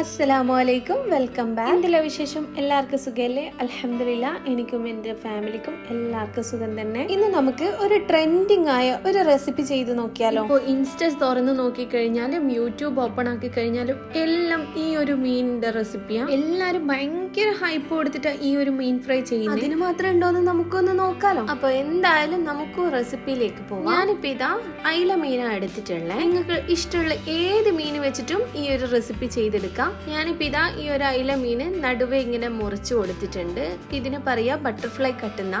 അസ്സലാമു അലൈക്കും welcome back. എന്തെല്ലാം വിശേഷം? എല്ലാവർക്കും സുഖമല്ലേ അലഹമില്ല എനിക്കും എന്റെ ഫാമിലിക്കും എല്ലാവർക്കും സുഖം തന്നെ. ഇന്ന് നമുക്ക് ഒരു ട്രെൻഡിങ് ആയ ഒരു റെസിപ്പി ചെയ്ത് നോക്കിയാലോ? ഇപ്പോൾ ഇൻസ്റ്റ തുറന്ന് നോക്കിക്കഴിഞ്ഞാലും യൂട്യൂബ് ഓപ്പൺ ആക്കി കഴിഞ്ഞാലും എല്ലാം ഈ ഒരു മീനിന്റെ റെസിപ്പിയാണ് എല്ലാവരും ഭയങ്കര ഹൈപ്പ് കൊടുത്തിട്ട് ഈ ഒരു മീൻ ഫ്രൈ ചെയ്യുന്നത് അതിന് മാത്രം ഉണ്ടോന്ന് നമുക്കൊന്ന് നോക്കാലോ. അപ്പൊ എന്തായാലും നമുക്ക് റെസിപ്പിയിലേക്ക് പോകാം ഞാനിപ്പോ ഇതാ അയില മീനാണ് എടുത്തിട്ടുള്ളത് നിങ്ങൾക്ക് ഇഷ്ടമുള്ള ഏത് മീൻ വെച്ചിട്ടും ഈ ഒരു റെസിപ്പി ചെയ്തെടുക്കാം. ഞാനിപ്പോ ഇതാ ഈ ഒരു അയില മീന് നടുവേ ഇങ്ങനെ മുറിച്ചു കൊടുത്തിട്ടുണ്ട്. ഇതിന് പറയാ ബട്ടർഫ്ലൈ കട്ടുന്ന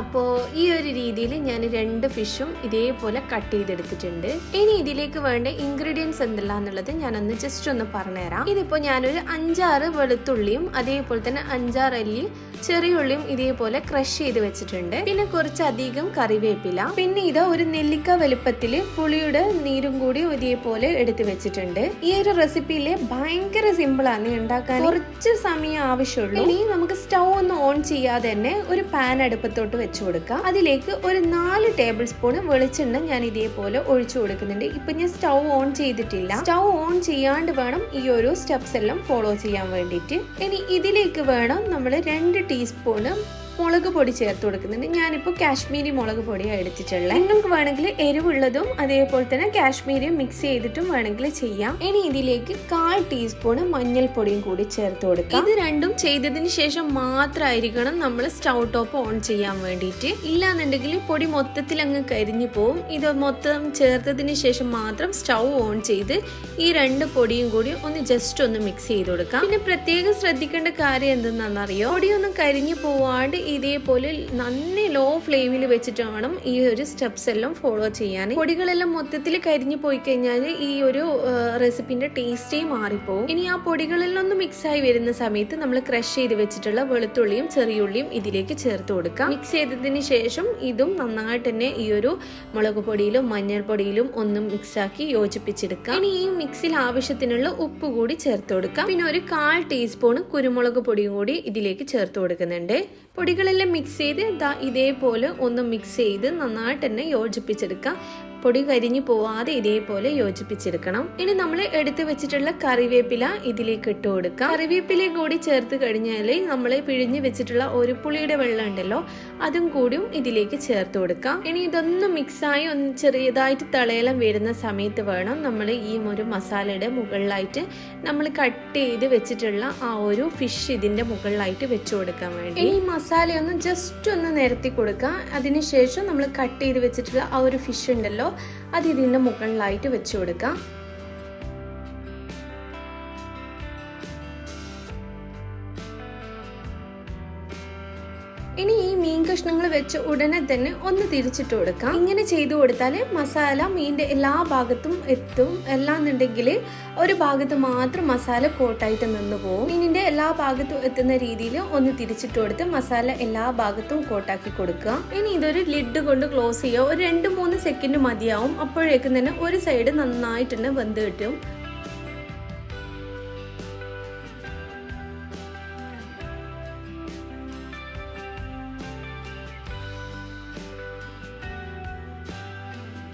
അപ്പോൾ ഈ ഒരു രീതിയിൽ ഞാൻ രണ്ട് ഫിഷും ഇതേപോലെ കട്ട് ചെയ്തെടുത്തിട്ടുണ്ട്. ഇനി ഇതിലേക്ക് വേണ്ട ഇൻഗ്രീഡിയൻസ് എന്തെല്ലാന്നുള്ളത് ഞാനൊന്ന് ജസ്റ്റ് ഒന്ന് പറഞ്ഞുതരാം. ഇതിപ്പോൾ ഞാനൊരു അഞ്ചാറ് വെളുത്തുള്ളിയും അതേപോലെ തന്നെ അഞ്ചാറ് അല്ലി ചെറിയ ഉള്ളിയും ഇതേപോലെ ക്രഷ് ചെയ്ത് വെച്ചിട്ടുണ്ട്. പിന്നെ കുറച്ചധികം കറിവേപ്പില. പിന്നെ ഇത് ഒരു നെല്ലിക്ക വലുപ്പത്തിൽ പുളിയുടെ നീരും കൂടി ഇതേപോലെ എടുത്തു വെച്ചിട്ടുണ്ട്. ഈ ഒരു റെസിപ്പിയിലെ ഭയങ്കര സിമ്പിൾ ആണ്. ഉണ്ടാക്കാൻ കുറച്ച് സമയം ആവശ്യമുള്ളൂ. ഇനി നമുക്ക് സ്റ്റൗ ഒന്ന് ഓൺ ചെയ്യാതെ തന്നെ ഒരു പാൻ അടുപ്പത്തോട്ട് വെച്ചു കൊടുക്കാം അതിലേക്ക് ഒരു നാല് ടേബിൾ സ്പൂൺ വെളിച്ചെണ്ണ ഞാൻ ഇതേപോലെ ഒഴിച്ചു കൊടുക്കുന്നുണ്ട്. ഇപ്പൊ ഞാൻ സ്റ്റൗ ഓൺ ചെയ്തിട്ടില്ല. സ്റ്റൗ ഓൺ ചെയ്യാണ്ട് വേണം ഈ ഒരു സ്റ്റെപ്സ് എല്ലാം ഫോളോ ചെയ്യാൻ വേണ്ടിയിട്ട്. ഇനി ഇതിലേക്ക് വേണം നമ്മൾ രണ്ട് ടീസ്പൂണ് മുളക് പൊടി ചേർത്ത് കൊടുക്കുന്നുണ്ട്. ഞാനിപ്പോൾ കാശ്മീരി മുളക് പൊടിയാണ് എടുത്തിട്ടുള്ളത് നിങ്ങൾക്ക് വേണമെങ്കിൽ എരിവുള്ളതും അതേപോലെ തന്നെ കാശ്മീരിയും മിക്സ് ചെയ്തിട്ടും വേണമെങ്കിൽ ചെയ്യാം. ഇനി ഇതിലേക്ക് കാൽ ടീസ്പൂൺ മഞ്ഞൾപ്പൊടിയും കൂടി ചേർത്ത് കൊടുക്കാം. ഇത് രണ്ടും ചെയ്തതിന് ശേഷം മാത്രമായിരിക്കണം നമ്മൾ സ്റ്റൗ ടോപ്പ് ഓൺ ചെയ്യാൻ വേണ്ടിയിട്ട്. ഇല്ലാന്നുണ്ടെങ്കിൽ പൊടി മൊത്തത്തിൽ അങ്ങ് കരിഞ്ഞു പോവും. ഇത് മൊത്തം ചേർത്തതിന് ശേഷം മാത്രം സ്റ്റൗ ഓൺ ചെയ്ത് ഈ രണ്ട് പൊടിയും കൂടി ഒന്ന് ജസ്റ്റ് ഒന്ന് മിക്സ് ചെയ്ത് കൊടുക്കാം. പിന്നെ പ്രത്യേകം ശ്രദ്ധിക്കേണ്ട കാര്യം എന്തെന്നാണെന്നറിയോ? പൊടിയൊന്നും കരിഞ്ഞു പോവാണ്ട് ഇതേപോലെ നന്നെ ലോ ഫ്ലെയിമിൽ വെച്ചിട്ട് വേണം ഈ ഒരു സ്റ്റെപ്സ് എല്ലാം ഫോളോ ചെയ്യാൻ. പൊടികളെല്ലാം മൊത്തത്തിൽ കരിഞ്ഞു പോയി കഴിഞ്ഞാൽ ഈ ഒരു റെസിപ്പിന്റെ ടേസ്റ്റേ മാറിപ്പോവും. ഇനി ആ പൊടികളെല്ലാം ഒന്ന് മിക്സ് ആയി വരുന്ന സമയത്ത് നമ്മൾ ക്രഷ് ചെയ്ത് വെച്ചിട്ടുള്ള വെളുത്തുള്ളിയും ചെറിയുള്ളിയും ഇതിലേക്ക് ചേർത്ത് കൊടുക്കാം. മിക്സ് ചെയ്തതിന് ശേഷം ഇതും നന്നായിട്ട് തന്നെ ഈ ഒരു മുളക് പൊടിയിലും മഞ്ഞൾപ്പൊടിയിലും ഒന്നും മിക്സ് ആക്കി യോജിപ്പിച്ചെടുക്കാം. ഇനി ഈ മിക്സിൽ ആവശ്യത്തിനുള്ള ഉപ്പ് കൂടി ചേർത്ത് കൊടുക്കാം. പിന്നെ ഒരു കാൽ ടീസ്പൂൺ കുരുമുളക് പൊടിയും കൂടി ഇതിലേക്ക് ചേർത്ത് കൊടുക്കുന്നുണ്ട്. പൊടികളെല്ലാം മിക്സ് ചെയ്ത് ഇതാ ഇതേപോലെ ഒന്ന് മിക്സ് ചെയ്ത് നന്നായിട്ട് തന്നെ യോജിപ്പിച്ചെടുക്കാം. പൊടി കരിഞ്ഞു പോവാതെ ഇതേപോലെ യോജിപ്പിച്ചെടുക്കണം. ഇനി നമ്മൾ എടുത്തു വെച്ചിട്ടുള്ള കറിവേപ്പില ഇതിലേക്ക് ഇട്ട് കൊടുക്കാം. കറിവേപ്പില കൂടി ചേർത്ത് കഴിഞ്ഞാൽ നമ്മൾ പിഴിഞ്ഞ് വെച്ചിട്ടുള്ള ഒരു പുളിയുടെ വെള്ളം ഉണ്ടല്ലോ അതും കൂടിയും ഇതിലേക്ക് ചേർത്ത് കൊടുക്കാം. ഇനി ഇതൊന്ന് മിക്സായി ഒന്ന് ചെറിയതായിട്ട് തളയലം വരുന്ന സമയത്ത് വേണം നമ്മൾ ഈ ഒരു മസാലയുടെ മുകളിലായിട്ട് നമ്മൾ കട്ട് ചെയ്ത് വെച്ചിട്ടുള്ള ആ ഒരു ഫിഷ് ഇതിന്റെ മുകളിലായിട്ട് വെച്ചു കൊടുക്കാൻ വേണ്ടി. ഈ മസാലയൊന്ന് ജസ്റ്റ് ഒന്ന് നിരത്തി കൊടുക്കാം. അതിനുശേഷം നമ്മൾ കട്ട് ചെയ്ത് വെച്ചിട്ടുള്ള ആ ഒരു ഫിഷ് ഉണ്ടല്ലോ അത് ഇതിന്റെ മുകളിലായിട്ട് വെച്ച് കൊടുക്കാം. ഇനി ഈ മീൻ കഷ്ണങ്ങൾ വെച്ച് ഉടനെ തന്നെ ഒന്ന് തിരിച്ചിട്ട് കൊടുക്കാം. ഇങ്ങനെ ചെയ്തു കൊടുത്താൽ മസാല മീന്റെ എല്ലാ ഭാഗത്തും എത്തും. അല്ലാന്നുണ്ടെങ്കിൽ ഒരു ഭാഗത്ത് മാത്രം മസാല കോട്ടായിട്ട് നിന്ന് പോകും മീനിന്റെ എല്ലാ ഭാഗത്തും എത്തുന്ന രീതിയിൽ ഒന്ന് തിരിച്ചിട്ട് കൊടുത്ത് മസാല എല്ലാ ഭാഗത്തും കോട്ടാക്കി കൊടുക്കുക. ഇനി ഇതൊരു ലിഡ് കൊണ്ട് ക്ലോസ് ചെയ്യുക. ഒരു രണ്ട് മൂന്ന് സെക്കൻഡ് മതിയാവും. അപ്പോഴേക്കും തന്നെ ഒരു സൈഡ് നന്നായിട്ട് തന്നെ വെന്ത് കിട്ടും.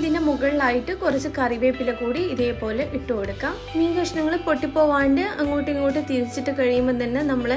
ഇനി ഇതിന്റെ മുകളിലായിട്ട് കുറച്ച് കറിവേപ്പില കൂടി ഇതേപോലെ ഇട്ട് കൊടുക്കാം. മീൻ കഷ്ണങ്ങൾ പൊട്ടിപ്പോവാണ്ട് അങ്ങോട്ടും ഇങ്ങോട്ടും തിരിച്ചിട്ട് കഴിയുമ്പോൾ തന്നെ നമ്മൾ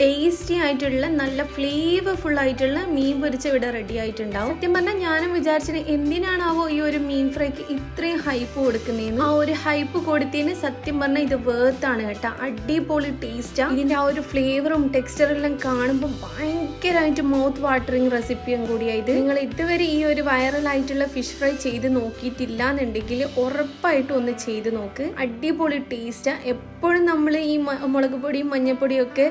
ടേസ്റ്റി ആയിട്ടുള്ള നല്ല ഫ്ലേവർഫുൾ ആയിട്ടുള്ള മീൻ പൊരിച്ച ഇവിടെ റെഡി ആയിട്ടുണ്ടാവും. സത്യം പറഞ്ഞാൽ ഞാനും വിചാരിച്ചത് എന്തിനാണാവോ ഈ ഒരു മീൻ ഫ്രൈക്ക് ഇത്രയും ഹൈപ്പ് കൊടുക്കുന്നതെന്ന് ആ ഒരു ഹൈപ്പ് കൊടുത്തതിന് സത്യം പറഞ്ഞാൽ ഇത് വേർത്താണ് കേട്ടോ. അടിപൊളി ടേസ്റ്റാണ് ഇതിന്റെ ആ ഒരു ഫ്ലേവറും ടെക്സ്ചറും എല്ലാം കാണുമ്പോൾ ഭയങ്കരമായിട്ട് മൗത്ത് വാട്ടറിങ് റെസിപ്പിയും കൂടിയായത് നിങ്ങൾ ഇതുവരെ ഈ ഒരു വൈറൽ ആയിട്ടുള്ള ഫിഷ് ഫ്രൈ ചെയ്ത് നോക്കിയിട്ടില്ല എന്നുണ്ടെങ്കിൽ ഉറപ്പായിട്ടും ഒന്ന് ചെയ്ത് നോക്ക്. അടിപൊളി ടേസ്റ്റാ എപ്പോഴും നമ്മൾ ഈ മുളക് പൊടിയും മഞ്ഞപ്പൊടിയും ഒക്കെ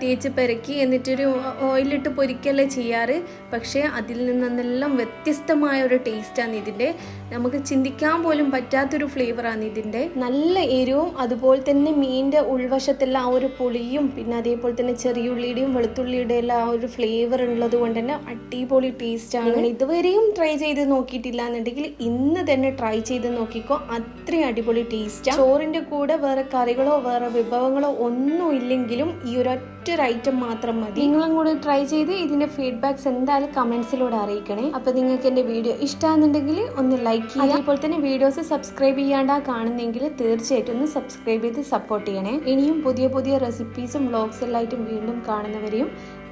തേച്ച് പെരക്കി എന്നിട്ടൊരു ഓയിലിട്ട് പൊരിക്കല്ലേ ചെയ്യാറ്. പക്ഷേ അതിൽ നിന്നെല്ലാം വ്യത്യസ്തമായ ഒരു ടേസ്റ്റാണ് ഇതിന്റെ. നമുക്ക് ചിന്തിക്കാൻ പോലും പറ്റാത്തൊരു ഫ്ലേവറാണ് ഇതിന്റെ. നല്ല എരിവും അതുപോലെ തന്നെ മീനിന്റെ ഉൾവശത്തുള്ള ആ ഒരു പുളിയും പിന്നെ അതേപോലെ തന്നെ ചെറിയുള്ളിയുടെയും വെളുത്തുള്ളിയുടെ എല്ലാം ആ ഒരു ഫ്ലേവർ ഉള്ളത് കൊണ്ട് തന്നെ അടിപൊളി ടേസ്റ്റാണ് ഇതുവരെയും ട്രൈ ചെയ്ത് നോക്കിയിട്ടില്ല എന്നുണ്ടെങ്കിൽ ഇന്ന് തന്നെ ട്രൈ ചെയ്ത് നോക്കിക്കോ അത്രയും അടിപൊളി ടേസ്റ്റാണ് ചോറിന്റെ കൂടെ വേറെ കറികളോ വേറെ വിഭവങ്ങളോ ഒന്നും ഇല്ലെങ്കിലും ഈ ഒരു ഒറ്റ ഒറ്റ ഒരു ഐറ്റം മാത്രം മതി. നിങ്ങളും കൂടെ ട്രൈ ചെയ്ത് ഇതിന്റെ ഫീഡ്ബാക്ക്സ് എന്തായാലും കമന്റ്സിലൂടെ അറിയിക്കണേ. അപ്പോൾ നിങ്ങൾക്ക് എന്റെ വീഡിയോ ഇഷ്ടമാണെന്നുണ്ടെങ്കിൽ ഒന്ന് ലൈക്ക് ചെയ്യുക. അതേപോലെ തന്നെ വീഡിയോസ് സബ്സ്ക്രൈബ് ചെയ്യാണ്ടാ കാണുന്നെങ്കിൽ തീർച്ചയായിട്ടും ഒന്ന് സബ്സ്ക്രൈബ് ചെയ്ത് സപ്പോർട്ട് ചെയ്യണേ. ഇനിയും പുതിയ പുതിയ റെസിപ്പീസും വ്ളോഗ്സ് എല്ലായിട്ടും വീണ്ടും കാണുന്നവരെയും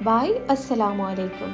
ബൈ അസ്സലാമു അലൈക്കും.